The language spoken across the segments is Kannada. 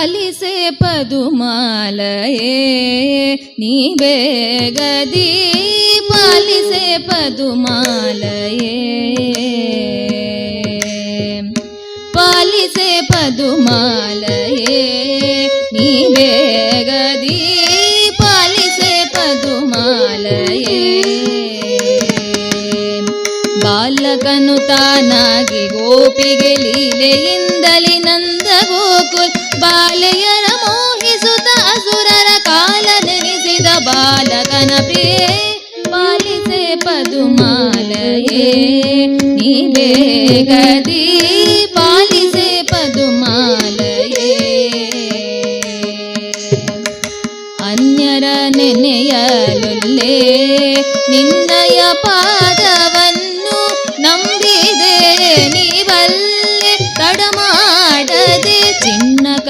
ಪಾಲಿಸೆ ಪದುಮಾಲಯೇ, ನೀ ಬೇಗದಿ ಪಾಲಿಸೆ ಪದುಮಾಲಯೇ. ಪಾಲಿಸೆ ಪದುಮಾಲಯೇ, ನೀ ಬೇಗದಿ ಪಾಲಿಸೆ ಪದುಮಾಲಯೇ. ಬಾಲಕನು ತಾನಾಗಿ ಗೋಪಿಗೆ ಲೀಲೆಯಿಂದಲಿ ನಂದ ಗೋಕುಲ್ ಬಾಲೆಯರ ಮೋಹಿಸುತ್ತ ಅಸುರರ ಕಾಲ ನೆನೆಸಿದ ಬಾಲಕನ ಪ್ರಿಯೇ ಪಾಲಿಸೆ ಪದುಮಾಲಯೇ ನೀ ಬೇಗದಿ ಪಾಲಿಸೆ ಪದುಮಾಲಯೇ ಅನ್ಯರ ನೆನೆಯಲೊಲ್ಲೆ ನಿನ್ನಯ ಪಾದವನ್ನು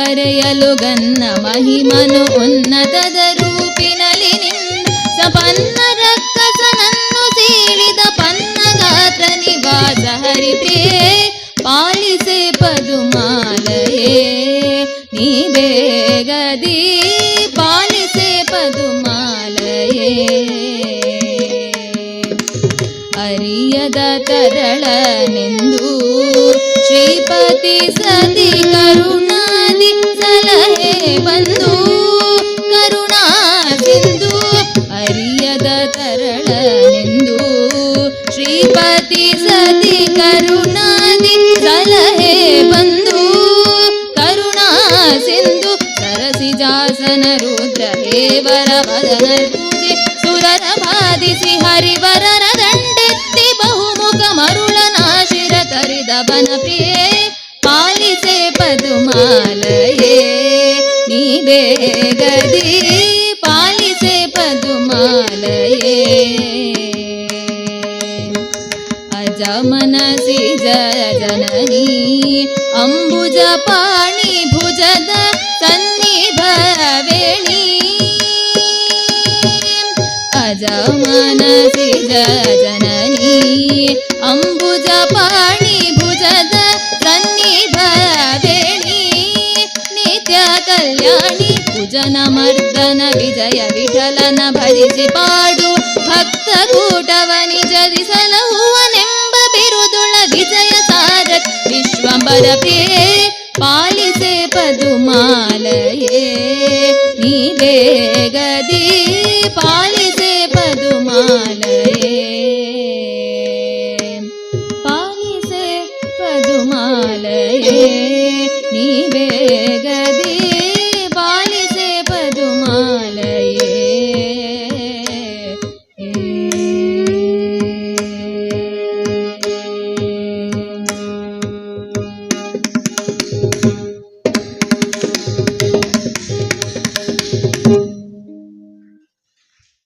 ಕರೆಯಲು ಗನ್ನ ಮಹಿಮನು ಉನ್ನತದ ರೂಪಿನಲ್ಲಿ ನಿನ್ನ ಸಪನ್ನ ರಕ್ಕಸನನ್ನು ಸೀಳಿದ ಪನ್ನ ಗಾತ್ರ ನಿವಾಸ ಹರಿಪೇ, ಪಾಲಿಸೆ ಪದುಮಾಲಯೇ, ನೀ ಬೇಗದಿ ಪಾಲಿಸೆ ಪದುಮಾಲಯೇ. ಅರಿಯದ ತರಳನೆಂದು ಶ್ರೀಪತಿ ಸತಿ ಕರುಣಾದಿ सनरुद्रदेवर वदनरु सुरनभादिसि हरिवर दण्डन्ति प्रिये पालिसे पदुमालये नीबे गदि पालिसे पदुमालये। अजमनसि जननी अम्बुजपाणि भुजद अम्बुजपाणिभुजद ಪಾಲಿಸೆ ಅಜಮನಸಿ ಜನನಿ, ಅಂಬುಜ ಪಾಣಿ ಭುಜದ ಭುಜದ ಸನ್ನಿಭವೇಣಿ ನಿತ್ಯ ಕಲ್ಯಾಣಿ ಭುಜನ ಮರ್ದನ ವಿಜಯ ವಿಠಲನ ಭಜಿಸಿ ಪಾಡು. ಭಕ್ತ ಕೂಟವ ನಿಜದಿ ಸಲಹುವನೆಂಬ ಬಿರುದುಳ ವಿಜಯ ಸಾರಥ್ ವಿಶ್ವಂಬರ ಪ್ರಿಯೇ ಪಾಲಿಸೆ ಪದುಮಾಲಯೇ ಗದಿ ಪಾಲಿಸೆ ಪದುಮಾಲಯೇ ಪಾಲಿಸೆ ಪದುಮಾಲಯೇ ನೀವೇ